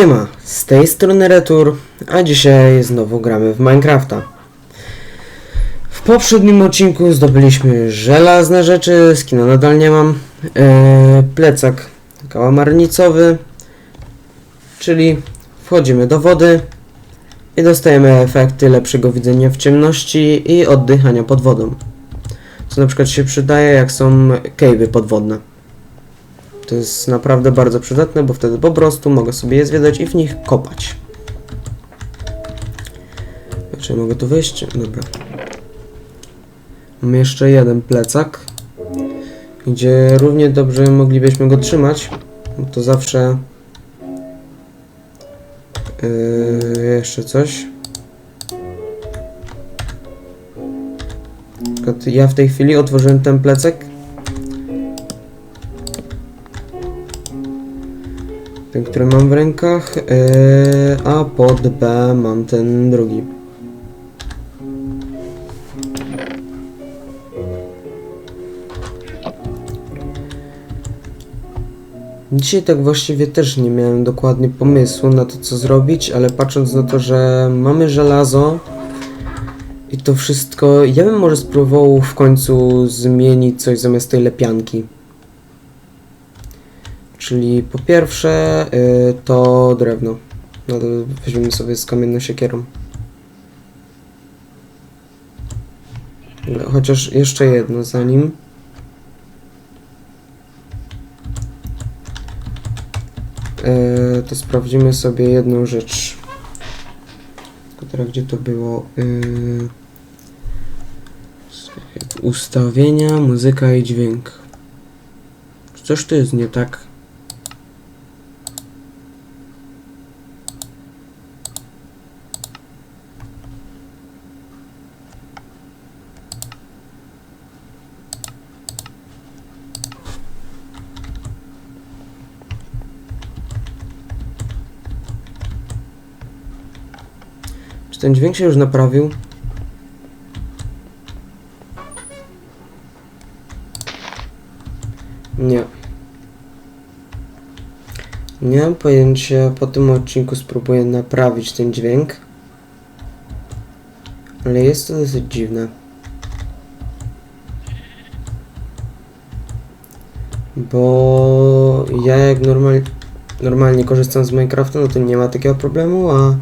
Siema, z tej strony Retur, a dzisiaj znowu gramy w Minecrafta. W poprzednim odcinku zdobyliśmy żelazne rzeczy, skina nadal nie mam, eee, plecak kałamarnicowy, czyli wchodzimy do wody i dostajemy efekty lepszego widzenia w ciemności i oddychania pod wodą. Co na przykład się przydaje jak są cave'y podwodne. To jest naprawdę bardzo przydatne, bo wtedy po prostu mogę sobie je zwiedzać i w nich kopać. Czy mogę tu wyjść? Dobra. Mam jeszcze jeden plecak, gdzie równie dobrze moglibyśmy go trzymać. bo To zawsze... Yy, jeszcze coś. Ja w tej chwili otworzyłem ten plecak ten, który mam w rękach, yy, a pod B mam ten drugi. Dzisiaj tak właściwie też nie miałem dokładnie pomysłu na to, co zrobić, ale patrząc na to, że mamy żelazo i to wszystko, ja bym może spróbował w końcu zmienić coś zamiast tej lepianki. Czyli po pierwsze y, to drewno. No to weźmiemy sobie z kamienną siekierą. Chociaż jeszcze jedno zanim. Y, to sprawdzimy sobie jedną rzecz. Tylko teraz gdzie to było? Y, ustawienia, muzyka i dźwięk. Coś tu jest nie tak? Czy ten dźwięk się już naprawił? Nie. Nie mam pojęcia, po tym odcinku spróbuję naprawić ten dźwięk. Ale jest to dosyć dziwne. Bo ja jak normal, normalnie korzystam z Minecrafta, no to nie ma takiego problemu, a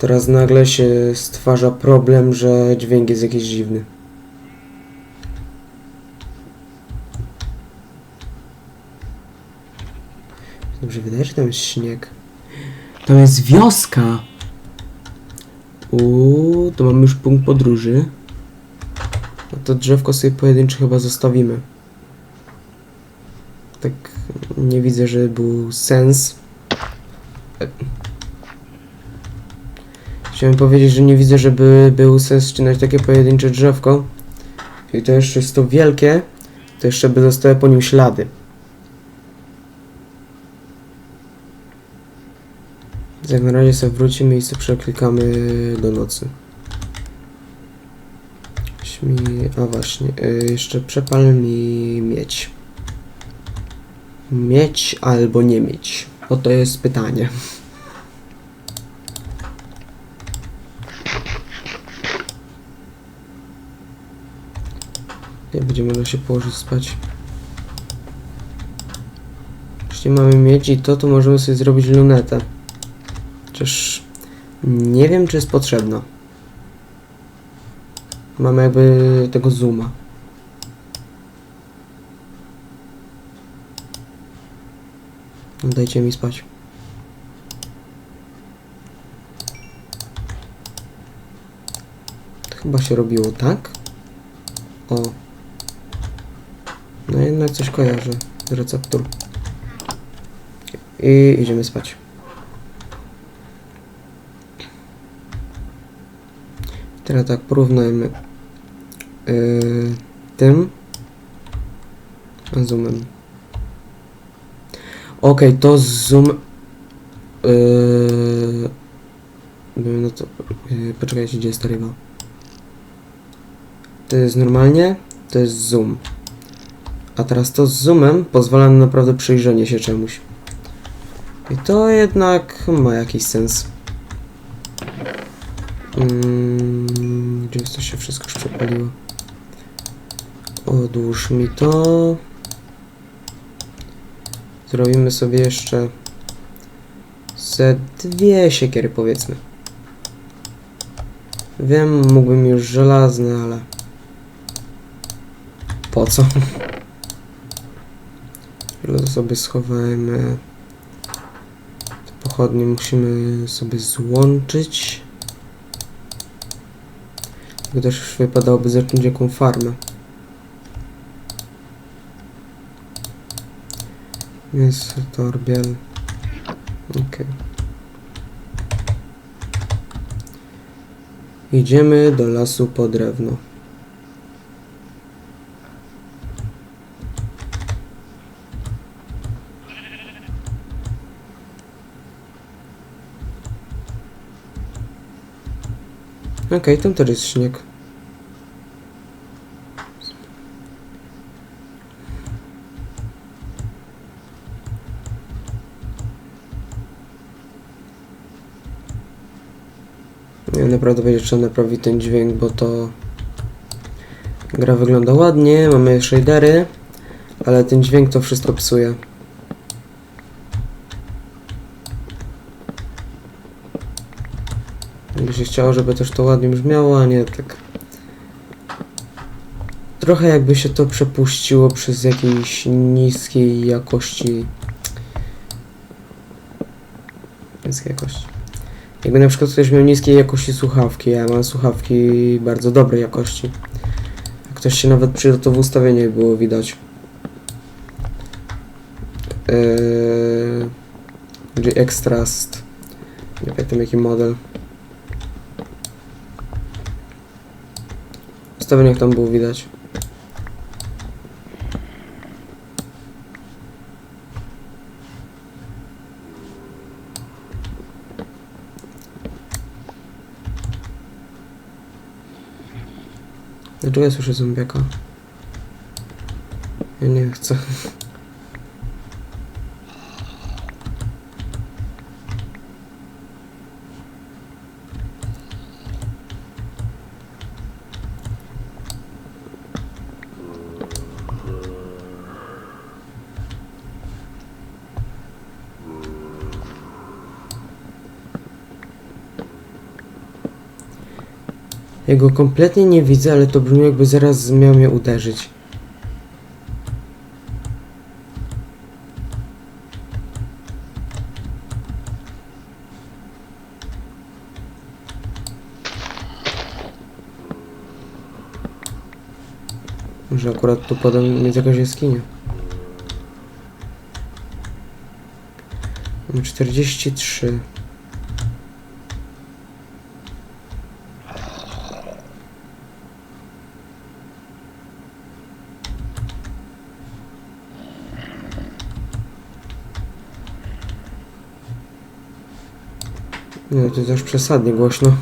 teraz nagle się stwarza problem, że dźwięk jest jakiś dziwny. Dobrze, wydaje się, że tam jest śnieg. Tam jest wioska! Uuu, to mamy już punkt podróży. No to drzewko sobie pojedyncze chyba zostawimy. Tak nie widzę, że był sens. Chciałem powiedzieć, że nie widzę, żeby był sens ścinać takie pojedyncze drzewko. I to jeszcze jest to wielkie, to jeszcze by zostały po nim ślady. Jak na razie sobie wrócimy i sobie przeklikamy do nocy. Śmi... A właśnie, y, jeszcze przepal mi mieć. Mieć albo nie mieć? Oto jest pytanie. Nie będziemy mogli się położyć spać. Jeśli mamy mieć i to, to możemy sobie zrobić lunetę. Chociaż nie wiem, czy jest potrzebna. Mamy jakby tego zooma. No dajcie mi spać. To chyba się robiło tak. O. No jednak coś kojarzę z receptur. I idziemy spać. Teraz tak porównajmy yy, tym a zoomem. Okej, to zoom. Yy, no to. Yy, poczekajcie, gdzie jest ta ryba. To jest normalnie, to jest zoom. A teraz to z zoomem pozwala na naprawdę przyjrzenie się czemuś. I to jednak ma jakiś sens. Mm, gdzie to się wszystko przepaliło? Odłóż mi to. Zrobimy sobie jeszcze ze dwie siekiery powiedzmy. Wiem, mógłbym już żelazny, ale po co? Żelazo sobie schowajmy. Te pochodnie musimy sobie złączyć. Też wypadałoby zacząć jaką farmę. Mięso, torbiel. Okej. Idziemy do lasu po drewno. Okej, tam też jest śnieg. Nie, naprawdę będzie trzeba naprawić ten dźwięk, bo to... Gra wygląda ładnie, mamy shadery, ale ten dźwięk to wszystko psuje. Chciało, żeby też to ładnie brzmiało, a nie tak... Trochę jakby się to przepuściło przez jakiejś niskiej jakości... Niskiej jakości. Jakby na przykład ktoś miał niskiej jakości słuchawki, ja mam słuchawki bardzo dobrej jakości. Ktoś się nawet przygotował w ustawieniach było widać. Gdzie Extrast. Nie pamiętam jaki model. W ustawieniach tam było widać. Dlaczego ja słyszę zombiaka? Ja nie chcę. Ja go kompletnie nie widzę, ale to brzmi jakby zaraz miał mnie uderzyć. Może akurat tu podam mieć jakaś jaskinia. Mam 43. Nie, to też przesadnie głośno.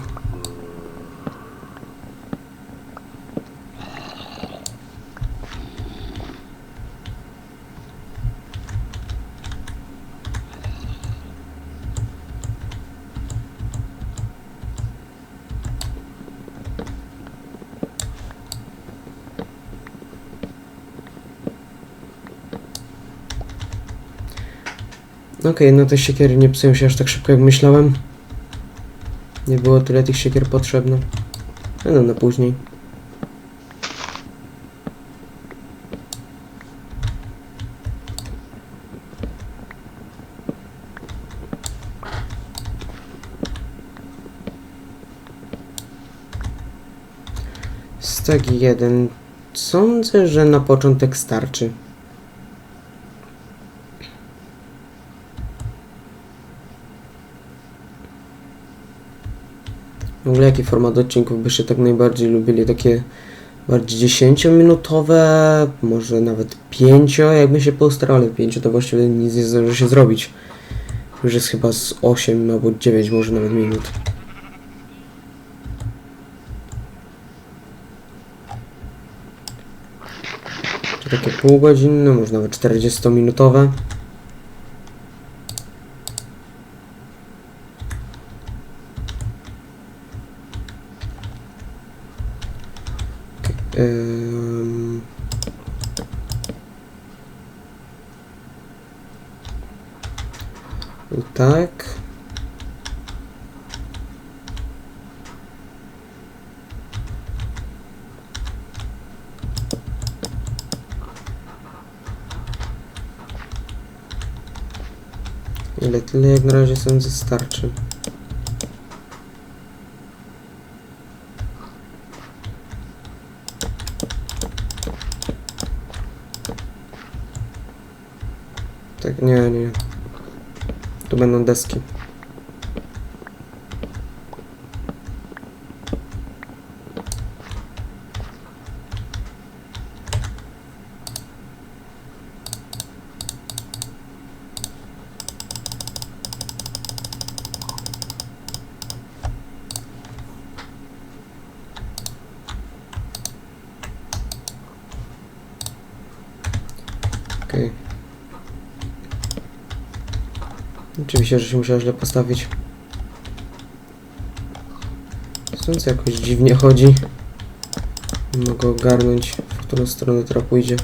Okej, no te siekiery nie psują się aż tak szybko jak myślałem. Nie było tyle tych siekier potrzebne. No, na później. Stek jeden. Sądzę, że na początek starczy. W ogóle jaki format odcinków byście tak najbardziej lubili? Takie bardziej 10-minutowe, może nawet 5, jakby się postarał, ale 5 to właściwie nic nie zdąży się zrobić. Już jest chyba z 8 albo 9 może nawet minut. To takie półgodzinne, może nawet 40-minutowe. Ym... Tu tak. Ile tyle jak na razie sądzę starczy. Tak, nie, nie. Tu będą deski. Okej. Oczywiście, że się musiał źle postawić. Słońce jakoś dziwnie chodzi. Nie mogę ogarnąć, w którą stronę teraz pójdzie.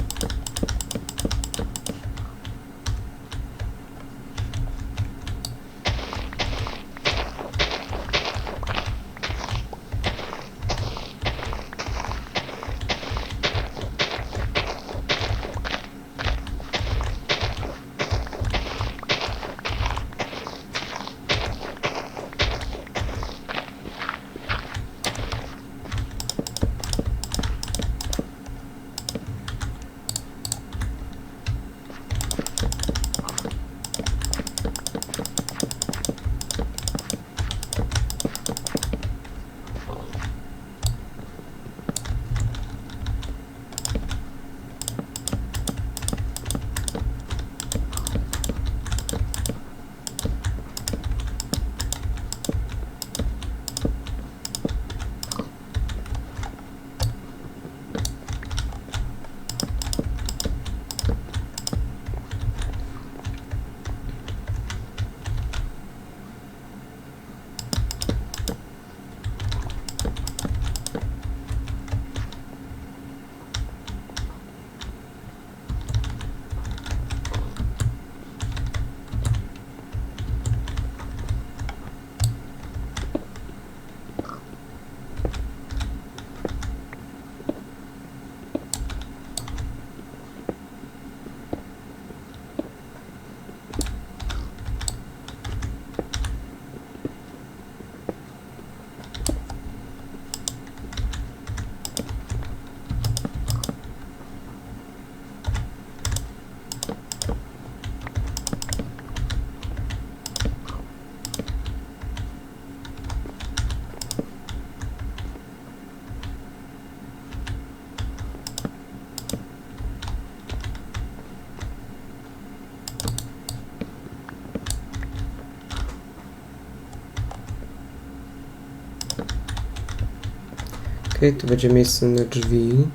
Tu będzie miejsce na drzwi.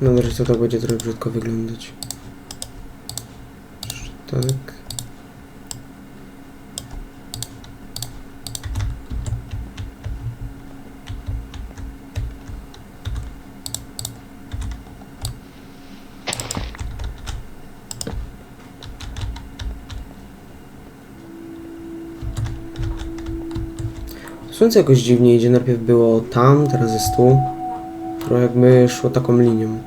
Mam nadzieję, że to będzie trochę brzydko wyglądać. Tak. Słońce jakoś dziwnie idzie. Najpierw było tam, teraz jest tu. Trochę jakby szło taką linią.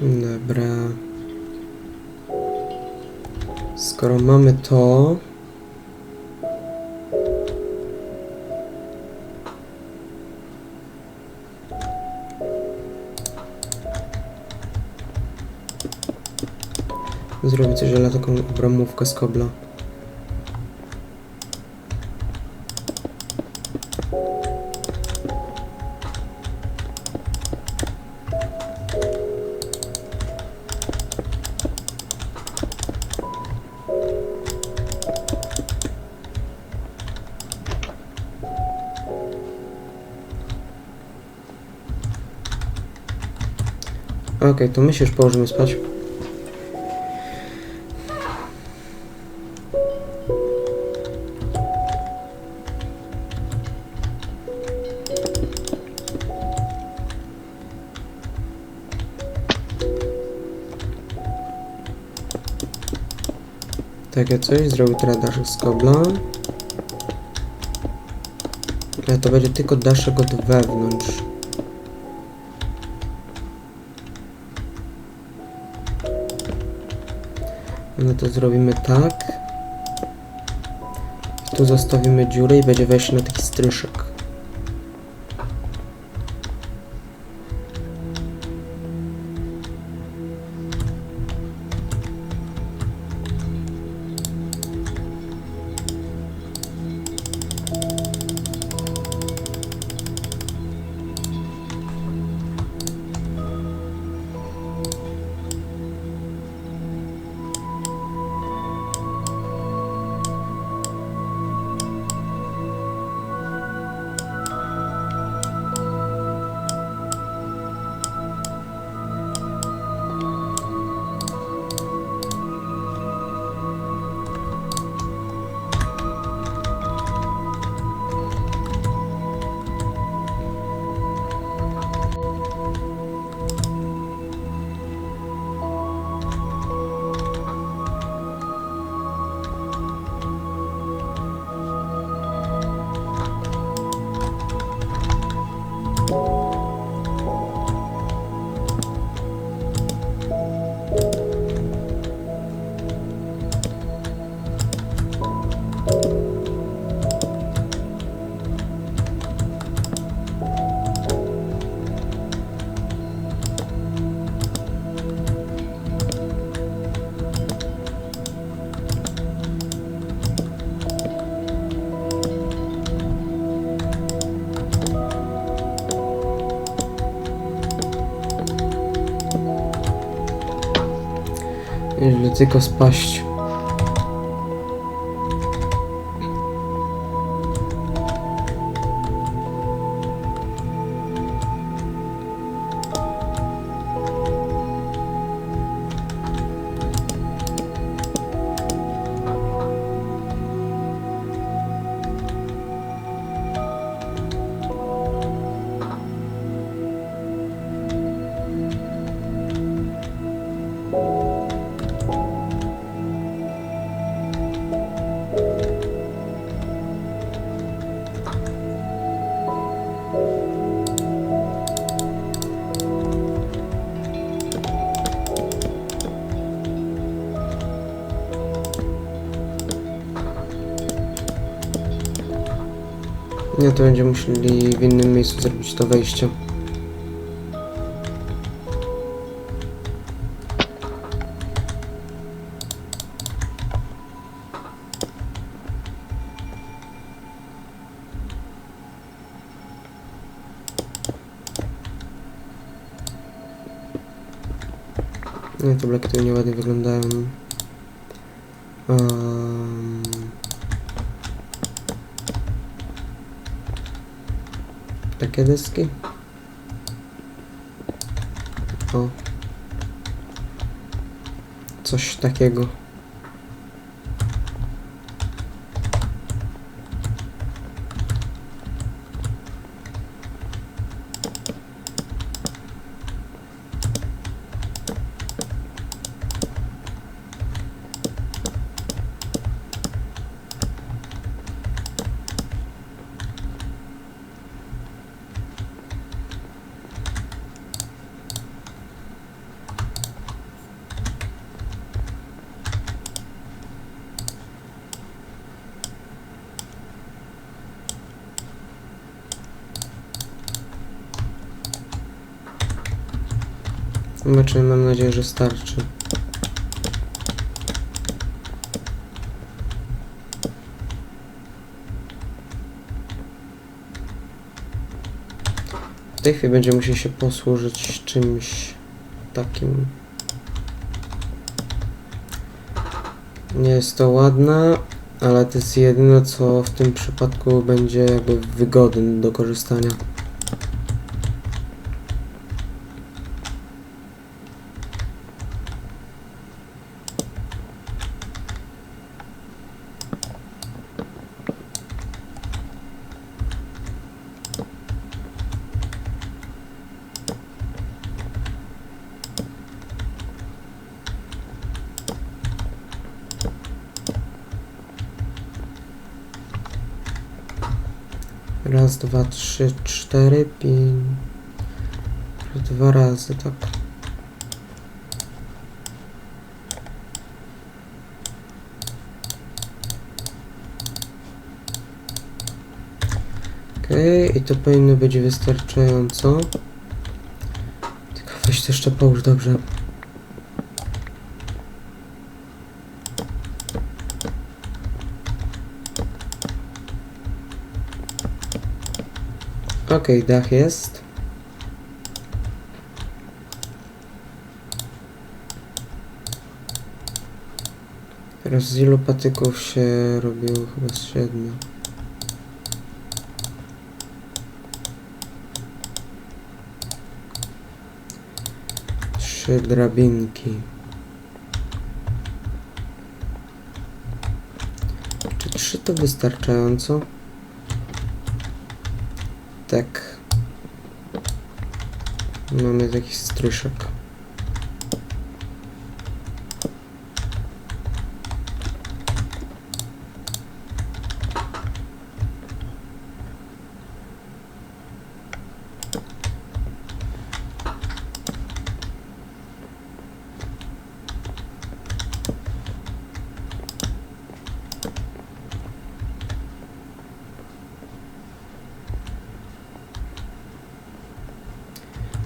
Dobra. Skoro mamy to... zrobić coś, ale taką obramówkę z kobla. Okej, okay, to my się już położymy spać. Takie coś, zrobił teraz daszek z kobla. Ale to będzie tylko daszek od wewnątrz. No to zrobimy tak. Tu zostawimy dziurę i będzie wejście na taki stryszek. Ile tylko spaść. Nie, to będziemy musieli w innym miejscu zrobić to wejście. Nie, te bloki tu nieładnie wyglądają. Takie deski? O. Coś takiego. Zobaczymy, mam nadzieję, że starczy. W tej chwili będziemy musieli się posłużyć czymś takim. Nie jest to ładne, ale to jest jedyne, co w tym przypadku będzie jakby wygodne do korzystania. Raz, dwa, trzy, cztery, pięć. Dwa razy, tak. Okej, i to powinno być wystarczająco. Tylko weź to jeszcze połóż dobrze. Okej, dach jest. Teraz z ilu patyków się robiło? Chyba z siedmiu. Trzy drabinki. Czy trzy to wystarczająco? Tak. Mamy taki stryszek.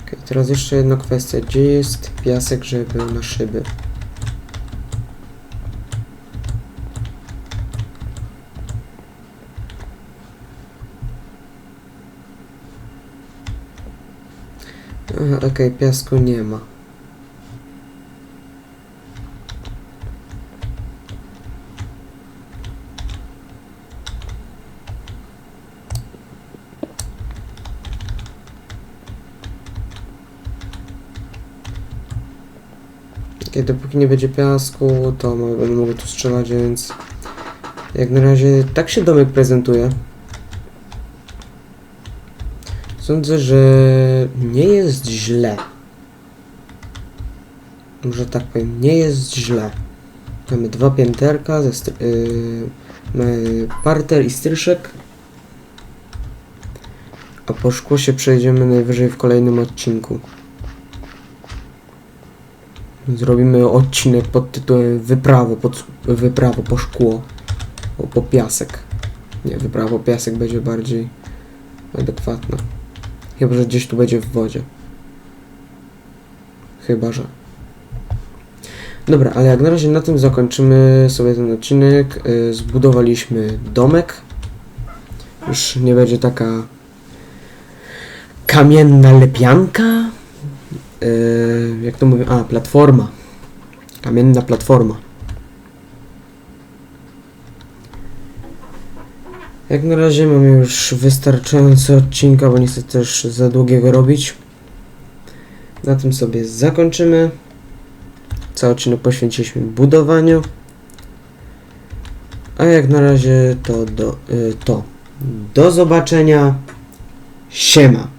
Okej, teraz jeszcze jedna kwestia. Gdzie jest piasek, żeby był na szyby? Okej, piasku nie ma. Okej, dopóki nie będzie piasku, to będę mógł tu strzelać, więc jak na razie tak się domek prezentuje. Sądzę, że nie jest źle. Może tak powiem, nie jest źle. Mamy dwa pięterka, ze yy, parter i stryszek. A po szkło się przejdziemy najwyżej w kolejnym odcinku. Zrobimy odcinek pod tytułem Wyprawo, pod, wyprawo po szkło. O, po piasek. Nie, wyprawa po piasek będzie bardziej adekwatna. Chyba, że gdzieś tu będzie w wodzie. Chyba, że. Dobra, ale jak na razie na tym zakończymy sobie ten odcinek. Y, Zbudowaliśmy domek. Już nie będzie taka kamienna lepianka. Y, jak to mówię? A, platforma. Kamienna platforma. Jak na razie mamy już wystarczająco odcinka, bo nie chcę też za długiego robić. Na tym sobie zakończymy. Cały odcinek poświęciliśmy budowaniu. A jak na razie to do, y, to do zobaczenia. Siema.